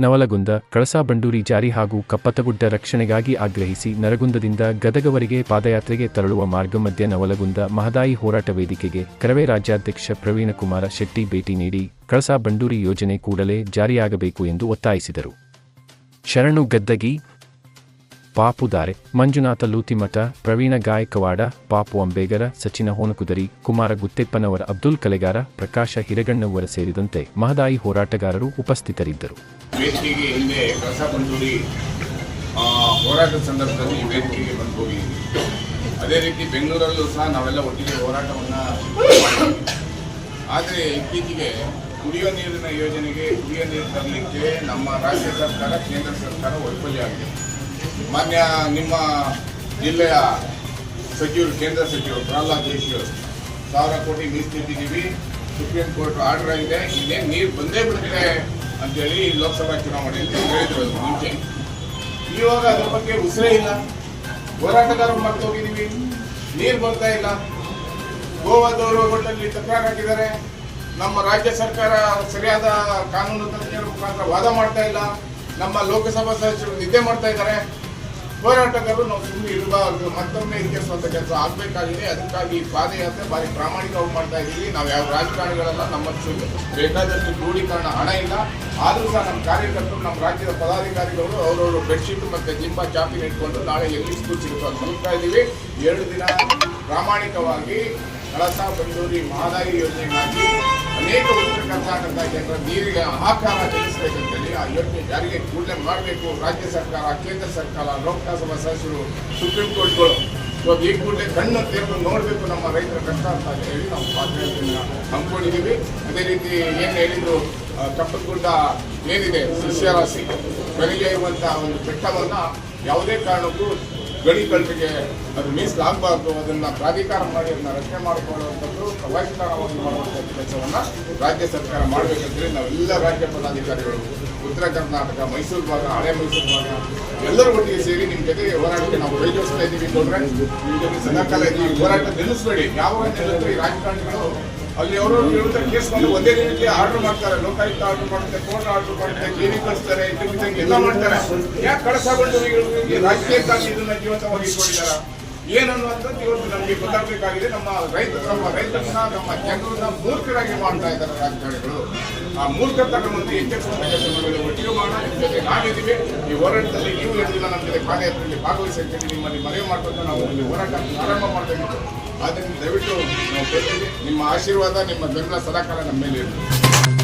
ನವಲಗುಂದ, ಕಳಸಾ ಬಂಡೂರಿ ಜಾರಿ ಹಾಗೂ ಕಪ್ಪತಗುಡ್ಡ ರಕ್ಷಣೆಗಾಗಿ ಆಗ್ರಹಿಸಿ ನರಗುಂದದಿಂದ ಗದಗವರೆಗೆ ಪಾದಯಾತ್ರೆಗೆ ತೆರಳುವ ಮಾರ್ಗ ಮಧ್ಯೆ ನವಲಗುಂದ ಮಹದಾಯಿ ಹೋರಾಟ ವೇದಿಕೆಗೆ ಕರವೇ ರಾಜ್ಯಾಧ್ಯಕ್ಷ ಪ್ರವೀಣಕುಮಾರ ಶೆಟ್ಟಿ ಭೇಟಿ ನೀಡಿ ಕಳಸಾ ಬಂಡೂರಿ ಯೋಜನೆ ಕೂಡಲೇ ಜಾರಿಯಾಗಬೇಕು ಎಂದು ಒತ್ತಾಯಿಸಿದರು. ಶರಣು ಗದ್ದಗಿ ಪಾಪುದಾರೆ ಮಂಜುನಾಥ ಲೂತಿಮಠ ಪ್ರವೀಣ ಗಾಯಕವಾಡ, ಪಾಪು ಅಂಬೇಗರ, ಸಚಿನ ಹೋನಕುದರಿ, ಕುಮಾರ ಗುತ್ತೆಪ್ಪನವರ, ಅಬ್ದುಲ್ ಕಲೆಗಾರ, ಪ್ರಕಾಶ ಹಿರಗಣ್ಣವರ ಸೇರಿದಂತೆ ಮಹದಾಯಿ ಹೋರಾಟಗಾರರು ಉಪಸ್ಥಿತರಿದ್ದರು. ಬಂಡೂರಿ ಹೋರಾಟದ ಸಂದರ್ಭದಲ್ಲಿ ವೇದಿಕೆಗೆ ಬಂದು ಹೋಗಿದ್ದೀವಿ ಅದೇ ರೀತಿ ಬೆಂಗಳೂರಲ್ಲೂ ಸಹ ನಾವೆಲ್ಲ ಒಟ್ಟಿಗೆ ಹೋರಾಟವನ್ನು ಆದರೆ ಇತ್ತೀಚೆಗೆ ಕುಡಿಯೋ ನೀರಿನ ಯೋಜನೆಗೆ ಕುಡಿಯೋ ನೀರು ತರಲಿಕ್ಕೆ ನಮ್ಮ ರಾಜ್ಯ ಸರ್ಕಾರ, ಕೇಂದ್ರ ಸರ್ಕಾರ ವೈಫಲ್ಯ ಆಗಿದೆ. ಮಾನ್ಯ ನಿಮ್ಮ ಜಿಲ್ಲೆಯ ಸಚಿವರು, ಕೇಂದ್ರ ಸಚಿವರು ಪ್ರಹ್ಲಾದ್ ಜೋಶಿ ಅವರು. ಸಾವಿರ ಕೋಟಿ ಮೀಸಲಿಟ್ಟಿದ್ದೀವಿ ಸುಪ್ರೀಂ ಕೋರ್ಟ್ ಆರ್ಡರ್ ಆಗಿದೆ. ಇನ್ನೇನು ನೀರು ಬಂದೇ ಬಿಡುತ್ತೆ ಅಂತೇಳಿ ಲೋಕಸಭಾ ಚುನಾವಣೆಯಲ್ಲಿ ಹೇಳಿದ್ರು ಮುಂಚೆ. ಇವಾಗ ಅದ್ರ ಬಗ್ಗೆ ಉಸಿರೇ ಇಲ್ಲ. ಹೋರಾಟಗಾರರು ಹೋಗಿದ್ದೀವಿ. ನೀರು ಬರ್ತಾ ಇಲ್ಲ. ಗೋವಾದವರು ಒಟ್ಟಲ್ಲಿ ತಕರಾರು ಹಾಕಿದ್ದಾರೆ. ನಮ್ಮ ರಾಜ್ಯ ಸರ್ಕಾರ ಸರಿಯಾದ ಕಾನೂನು ತಜ್ಞರ ಮುಖಾಂತರ ವಾದ ಮಾಡ್ತಾ ಇಲ್ಲ. ನಮ್ಮ ಲೋಕಸಭಾ ಸದಸ್ಯರು ನಿದ್ದೆ ಮಾಡ್ತಾ ಇದ್ದಾರೆ. ಹೋರಾಟಗಾರರು ನಾವು ಸುಮ್ಮನೆ ಇರಬಾರ್ದು. ಮತ್ತೊಮ್ಮೆ ಇರಿಸುವಂತ ಕೆಲಸ ಆಗಬೇಕಾಗಿದೆ. ಅದಕ್ಕಾಗಿ ಪಾದಯಾತ್ರೆ ಭಾರಿ ಪ್ರಾಮಾಣಿಕವಾಗಿ ಮಾಡ್ತಾ ಇದ್ದೀವಿ. ನಾವು ಯಾವ ರಾಜಕಾರಣಿಗಳೆಲ್ಲ ನಮ್ಮ ಬೇಕಾದಷ್ಟು ಕ್ರೋಢೀಕರಣ ಹಣ ಇಲ್ಲ. ಆದರೂ ಸಹ ನಮ್ಮ ಕಾರ್ಯಕರ್ತರು, ನಮ್ಮ ರಾಜ್ಯದ ಪದಾಧಿಕಾರಿಗಳು ಅವರವರು ಬೆಡ್ಶೀಟ್ ಮತ್ತೆ ಜಿಂಬ ಚಾಪಿನ ಇಟ್ಕೊಂಡು ನಾಳೆ ಎಲ್ಲಿ ಸ್ಕೂಲ್ ಸಿಗುತ್ತೋ ತಲುಪ್ತಾ ಇದ್ದೀವಿ. ಎರಡು ದಿನ ಪ್ರಾಮಾಣಿಕವಾಗಿ ಕಳಸಾ ಬಂಡೂರಿ ಮಹದಾಯಿ ಯೋಜನೆಗಾಗಿ ಅನೇಕ ಉತ್ತರ ಕರ್ನಾಟಕದ ಜನರ ನೀರಿಗೆ ಆಕಾರ ತಿಳಿಸಬೇಕಂತೇಳಿ ಆ ಯೋಜನೆ ಜಾರಿಗೆ ಕೂಡಲೇ ಮಾಡಬೇಕು. ರಾಜ್ಯ ಸರ್ಕಾರ, ಕೇಂದ್ರ ಸರ್ಕಾರ, ಲೋಕಸಭಾ ಸದಸ್ಯರು, ಸುಪ್ರೀಂ ಕೋರ್ಟ್ಗಳು. ಇವಾಗ ಈ ಕೂಡಲೇ ಕಣ್ಣು ತೆರೆದು ನೋಡಬೇಕು ನಮ್ಮ ರೈತರ ಕಷ್ಟ ಅಂತ ಹೇಳಿ ನಾವು ಪಾತ್ರೆಯನ್ನು ಹಮ್ಮಿಕೊಂಡಿದ್ದೀವಿ. ಅದೇ ರೀತಿ ಏನು ಹೇಳಿದ್ರು ಕಪ್ಪದ ಗುಡ್ಡ ಏನಿದೆ ಸಸ್ಯರಾಶಿ ಬೆಳೆಗೆ ಇರುವಂತಹ ಒಂದು ಬೆಟ್ಟವನ್ನ ಯಾವುದೇ ಕಾರಣಕ್ಕೂ ಗಣಿಗಳಿಗೆ ಅದು ಮೀಸಲಾಗಬಾರ್ದು ಅದನ್ನ ಪ್ರಾಧಿಕಾರ ಮಾಡಿ, ಅದನ್ನ ರಚನೆ ಮಾಡಿಕೊಳ್ಳುವಂಥದ್ದು ಪ್ರವಾಸಿಕಾರವಾಗಿ ಮಾಡುವಂಥ ಕೆಲಸವನ್ನ ರಾಜ್ಯ ಸರ್ಕಾರ ಮಾಡಬೇಕಂದ್ರೆ ನಾವೆಲ್ಲ ರಾಜ್ಯ ಪದಾಧಿಕಾರಿಗಳು, ಉತ್ತರ ಕರ್ನಾಟಕ, ಮೈಸೂರು ಭಾಗ, ಹಳೆ ಮೈಸೂರು ಭಾಗ, ಎಲ್ಲರೂ ಒಟ್ಟಿಗೆ ಸೇರಿ ನಿಮ್ಮ ಜೊತೆಗೆ ಹೋರಾಟಕ್ಕೆ ನಾವು ಕೈ ಜೋಡಿಸ್ತಾ ಇದ್ದೀವಿ ಕೊಟ್ಟರೆ ನಿಮ್ಮ ಜೊತೆ ಸದಾಕಾಲ ಇದ್ದೀವಿ ಹೋರಾಟ ನಿಲ್ಲಿಸಬೇಡಿ. ಯಾವಾಗ ನಿಲ್ಲಿಸ್ತೀವಿ ರಾಜಕಾರಣಿಗಳು ಅಲ್ಲಿ ಅವರು ವಿರುದ್ಧ ಕೇಸ್ ಬಂದು ಒಂದೇ ದಿನಕ್ಕೆ ಆರ್ಡರ್ ಮಾಡ್ತಾರೆ, ಲೋಕಾಯುಕ್ತ ಆರ್ಡರ್ ಮಾಡುತ್ತೆ, ಕೋರ್ಟ್ ಆರ್ಡರ್ ಮಾಡ್ತಾರೆ ಕ್ಲಿನಿಕ್ ಕಳಿಸ್ತಾರೆ ಎಲ್ಲ ಮಾಡ್ತಾರೆ. ಯಾಕೆ ಕಳಸಗೊಂಡು ರಾಜಕೀಯಕ್ಕಾಗಿ ಇದನ್ನ ಜೀವಂತವಾಗಿ ಇಟ್ಕೊಂಡಿದ್ದಾರೆ? ಏನನ್ನುವಂಥದ್ದು ಇವತ್ತು ನಮಗೆ ಗೊತ್ತಾಗಬೇಕಾಗಿದೆ. ನಮ್ಮ ರೈತ, ನಮ್ಮ ರೈತರನ್ನ, ನಮ್ಮ ಜನರನ್ನ ಮೂರ್ಖರಾಗಿ ಮಾಡ್ತಾ ಇದ್ದಾರೆ ರಾಜಕಾರಣಿಗಳು. ಆ ಮೂರ್ಖತನವನ್ನು ಎಚ್ಚರಿಸುವಂತ ಕೆಲಸ ಮಾಡಲು ಒಟ್ಟಿಗೆ ಮಾಡೋಣ. ನಿಮ್ಮ ನಾವಿದ್ದೀವಿ. ಈ ಹೋರಾಟದಲ್ಲಿ ನೀವು ಎರಡು ದಿನ ನಮ್ಮ ಜೊತೆ ಪಾದಯಾತ್ರೆಯಲ್ಲಿ ಭಾಗವಹಿಸಿ ಅಂತೇಳಿ ನಿಮ್ಮಲ್ಲಿ ಮನವಿ ಮಾಡ್ಕೊಂಡು ನಾವು ಇಲ್ಲಿ ಹೋರಾಟ ಪ್ರಾರಂಭ ಮಾಡಬೇಕು. ಆದ್ದರಿಂದ ದಯವಿಟ್ಟು ನಾವು ನಿಮ್ಮ ಆಶೀರ್ವಾದ ನಿಮ್ಮ ಬೆಂಬಲ ಸದಾಕಾಲ ನಮ್ಮ ಮೇಲೆ